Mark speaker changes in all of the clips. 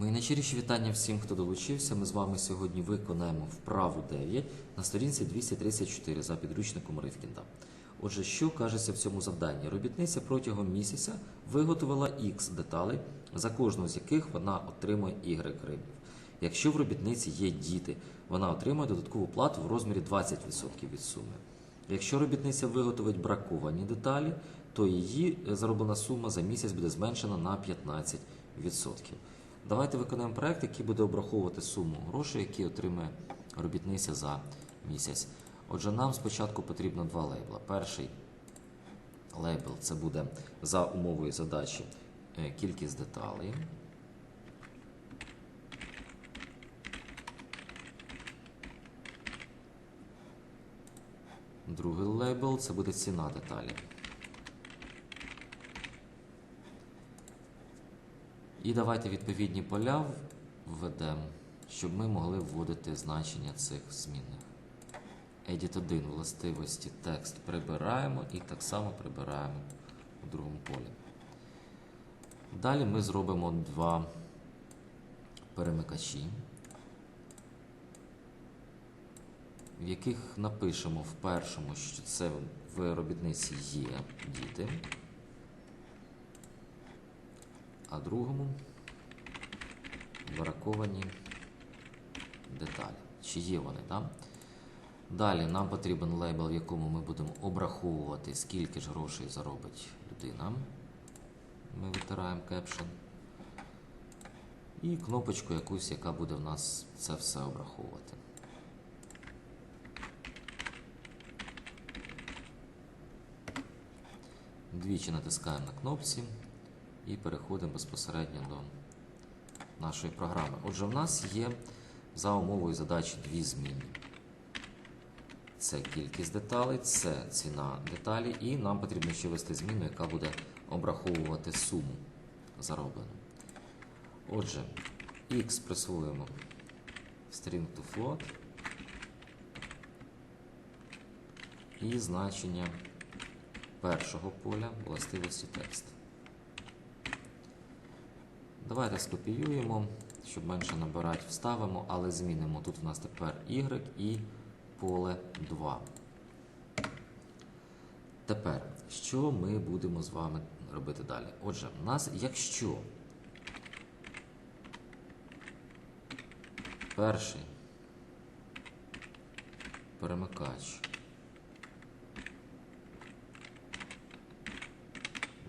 Speaker 1: Мої найщиріші вітання всім, хто долучився. Ми з вами сьогодні виконаємо вправу 9 на сторінці 234 за підручником Ривкінда. Отже, що кажеться в цьому завданні? Робітниця протягом місяця виготовила X деталей, за кожну з яких вона отримує Y гривнів. Якщо в робітниці є діти, вона отримує додаткову плату в розмірі 20% від суми. Якщо робітниця виготовить браковані деталі, то її е, зароблена сума за місяць буде зменшена на 15%. Давайте виконаємо проект, який буде обраховувати суму грошей, які отримує робітниця за місяць. Отже, нам спочатку потрібно два лейбла. Перший лейбл це буде за умовою задачі е, кількість деталей. Другий лейбл це буде ціна деталі. І давайте відповідні поля введемо, щоб ми могли вводити значення цих змінних. Edit 1 властивості текст прибираємо і так само прибираємо у другому полі. Далі ми зробимо два перемикачі, в яких напишемо в першому, що це в робітниці є діти, а другому браковані деталі. Чи є вони там? Далі нам потрібен лейбл, в якому ми будемо обраховувати, скільки ж грошей заробить людина. Ми витираємо caption. І кнопочку якусь, яка буде в нас це все обраховувати. Двічі натискаємо на кнопці і переходимо безпосередньо до нашої програми. Отже, в нас є за умовою задачі дві зміни. Це кількість деталей, це ціна деталі, і нам потрібно ще ввести зміну, яка буде обраховувати суму зароблену. Отже, x присвоїмо string to float і значення першого поля властивості текст. Давайте скопіюємо, щоб менше набирати, вставимо, але змінимо. Тут у нас тепер y і поле 2. Тепер, що ми будемо з вами робити далі? Отже, в нас, якщо перший перемикач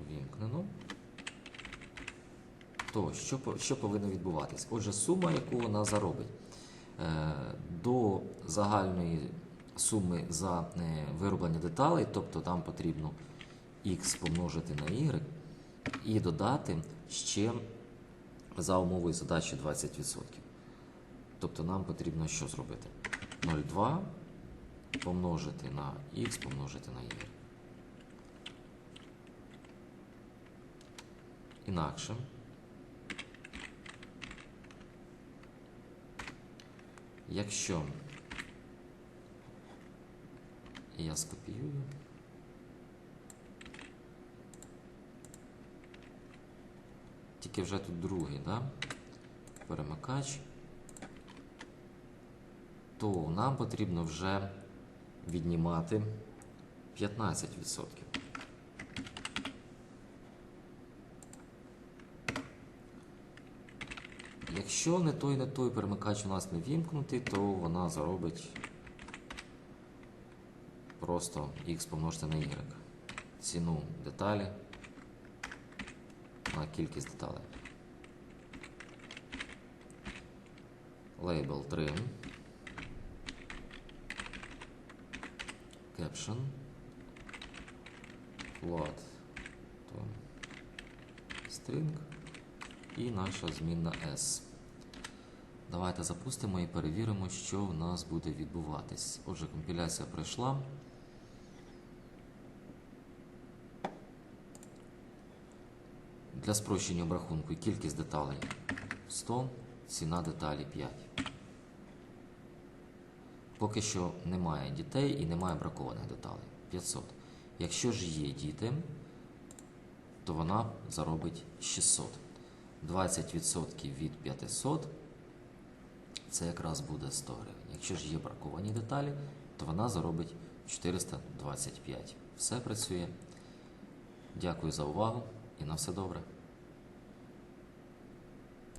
Speaker 1: вімкнено, то що, що повинно відбуватись? Отже, сума, яку вона заробить, е, до загальної суми за е, вироблення деталей, тобто там потрібно x помножити на y, і додати ще за умовою задачі 20%. Тобто нам потрібно що зробити? 0,2 помножити на x помножити на y. Інакше. Якщо я скопіюю, тільки вже тут другий, да? перемикач, то нам потрібно вже віднімати 15%. Якщо не той, не той перемикач у нас не вімкнутий, то вона заробить просто x помножити на y. Ціну деталі на кількість деталей. Label 3. Caption. То string і наша змінна S. Давайте запустимо і перевіримо, що в нас буде відбуватись. Отже, компіляція пройшла. Для спрощення обрахунку кількість деталей 100, ціна деталі 5. Поки що немає дітей і немає бракованих деталей 500. Якщо ж є діти, то вона заробить 600. 20% від 500 це якраз буде 100 гривень. Якщо ж є браковані деталі, то вона заробить 425. Все працює. Дякую за увагу і на все добре.